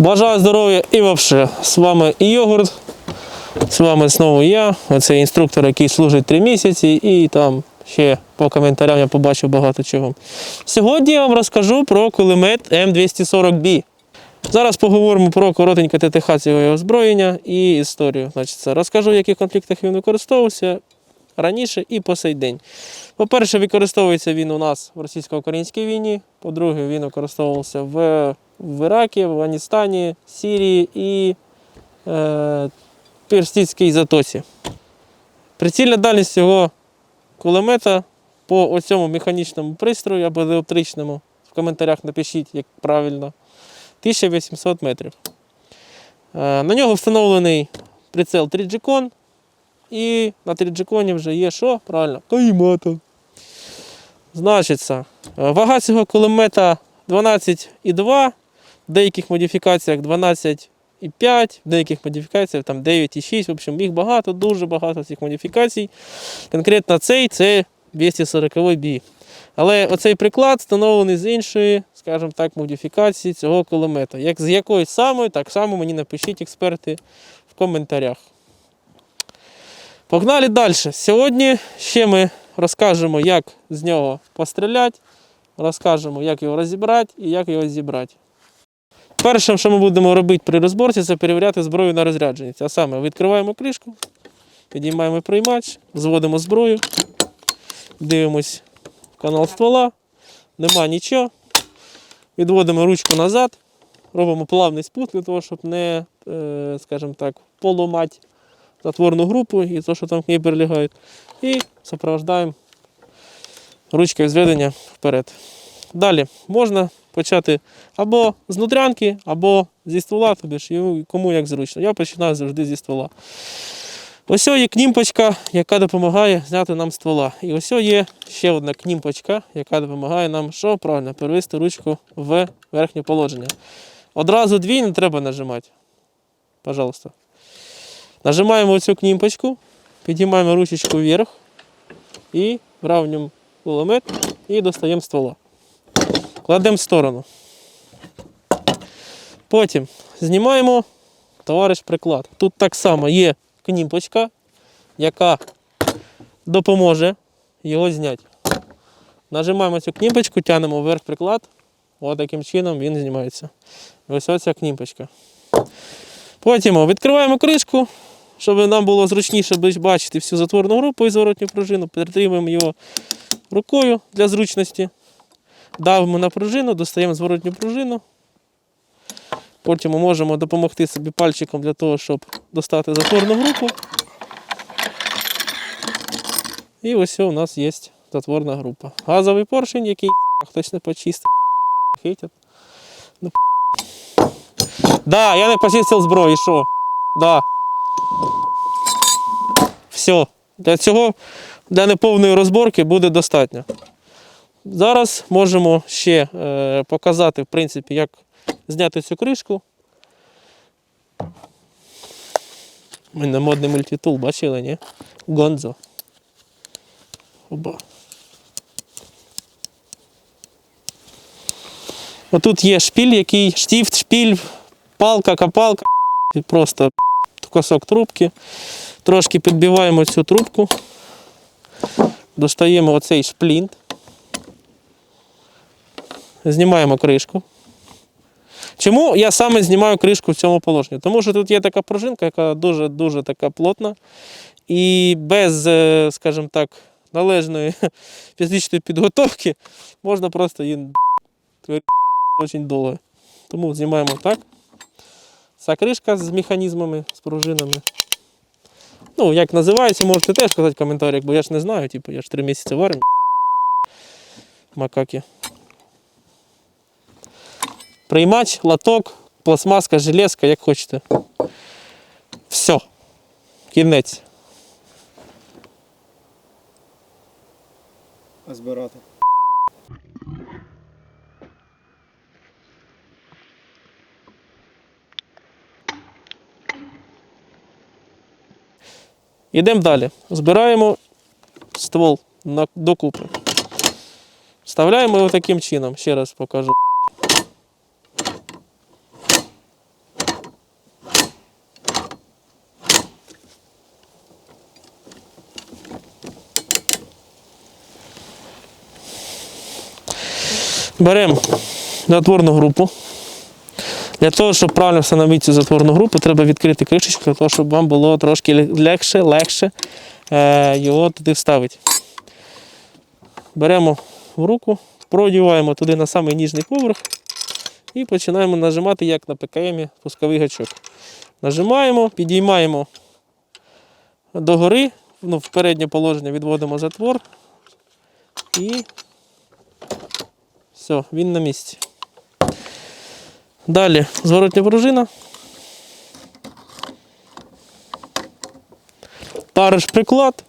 Бажаю здоров'я і вообще. З вами Йогурт. З вами знову я. Оце інструктор, який служить 3 місяці, і там ще по коментарям я побачив багато чого. Сьогодні я вам розкажу про кулемет М240B. Зараз поговоримо про коротеньке ТТХ цього його озброєння і історію. Значить, розкажу, в яких конфліктах він використовувався раніше і по сей день. По-перше, використовується він у нас в російсько-українській війні. По-друге, він використовувався в, в Іракі, в Афганістані, Сирії і е, Персидській затоці. Прицільна дальність цього кулемета по оцьому механічному пристрою або електричному. В коментарях напишіть, як правильно. 1800 метрів. Е, На нього встановлений прицел 3G-Con. І на 3G-Con вже є що? Правильно? Каймата. Значиться, е, вага цього кулемета 12,2, в деяких модифікаціях 12,5, в деяких модифікаціях там 9,6. В общем, їх багато, дуже багато цих модифікацій. Конкретно цей це 240 бій. Але оцей приклад встановлений з іншої, скажімо так, модифікації цього кулемета. Як з якої самої, так само мені напишіть експерти в коментарях. Погнали далі. Сьогодні ще ми розкажемо, як з нього постріляти, розкажемо, як його розібрати і як його зібрати. Перше, що ми будемо робити при розборці, це перевіряти зброю на розрядженість. А саме відкриваємо кришку, підіймаємо приймач, зводимо зброю, дивимось в канал ствола, нема нічого. Відводимо ручку назад, робимо плавний спуск для того, щоб не, е, скажімо так, поломати затворну групу і те, що там к ній перелягають. І супроводжуємо ручкою зведення вперед. Далі можна почати або з нутрянки, або зі ствола, тобі ж кому як зручно. Я починаю завжди зі ствола. Ось є кнімпочка, яка допомагає зняти нам ствола. І ось є ще одна кнімпочка, яка допомагає нам що правильно перевести ручку в верхнє положення. Одразу дві не треба нажимати. Пожалуйста. Нажимаємо цю кнімпочку, підіймаємо ручечку вверх і вравнюємо кулемет і достаємо ствола. Кладемо в сторону. Потім знімаємо товариш приклад. Тут так само є кнімпочка, яка допоможе його зняти. Нажимаємо цю кнімпочку, тягнемо вверх приклад. Ось таким чином він знімається. Ось оця кнімпочка. Потім відкриваємо кришку, щоб нам було зручніше бачити всю затворну групу і зворотню пружину. Притримуємо його рукою для зручності. Давимо на пружину, достаємо зворотню пружину. Потім ми можемо допомогти собі пальчиком для того, щоб достати затворну групу. І ось у нас є затворна група. Газовий поршень, який хтось не почистив. Хейтять. Ну, Да, я не почистив зброю, що? Да. Все. Для цього, для неповної розборки буде достатньо. Зараз можемо ще е, показати, в принципі, як зняти цю кришку. У мене модний мультитул, бачили, ні? Гонзо. Оба. Отут є шпіль, який штіфт, шпіль, палка, копалка, просто кусок трубки. Трошки підбиваємо цю трубку, достаємо оцей шплінт, знімаємо кришку. Чому я саме знімаю кришку в цьому положенні? Тому що тут є така пружинка, яка дуже-дуже така плотна. І без, е, скажімо так, належної фізичної підготовки можна просто її дуже довго. Тому знімаємо так. Ця кришка з механізмами, з пружинами. Ну, як називається, можете теж сказати в коментарях, бо я ж не знаю, типу, я ж три місяці в армії. Макаки. Приймач, лоток, пластмаска, железка, як хочете. Все. Кінець. А збирати. Йдемо далі. Збираємо ствол докупи. Вставляємо його таким чином. Ще раз покажу. Беремо затворну групу. Для того, щоб правильно встановити цю затворну групу, треба відкрити кришечку, для того, щоб вам було трошки легше, легше е, його туди вставити. Беремо в руку, продіваємо туди на самий ніжний поверх і починаємо нажимати, як на ПКМ, пусковий гачок. Нажимаємо, підіймаємо догори, ну, в переднє положення відводимо затвор і все, він на місці. Далі зворотня пружина. Париш приклад.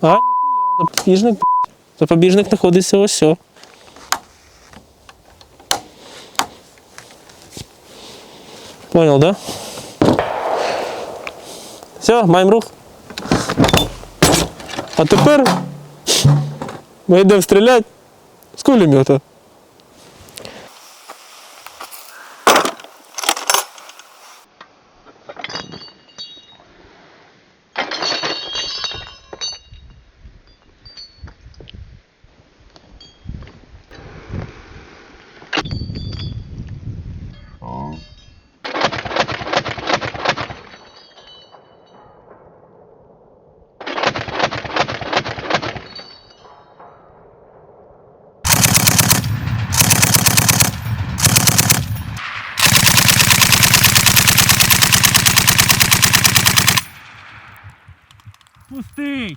А, ніхуя, запобіжник. Запобіжник знаходиться ось. о. Понял, да? Все, маємо рух. А тепер ми йдемо стріляти з кулемета. thing.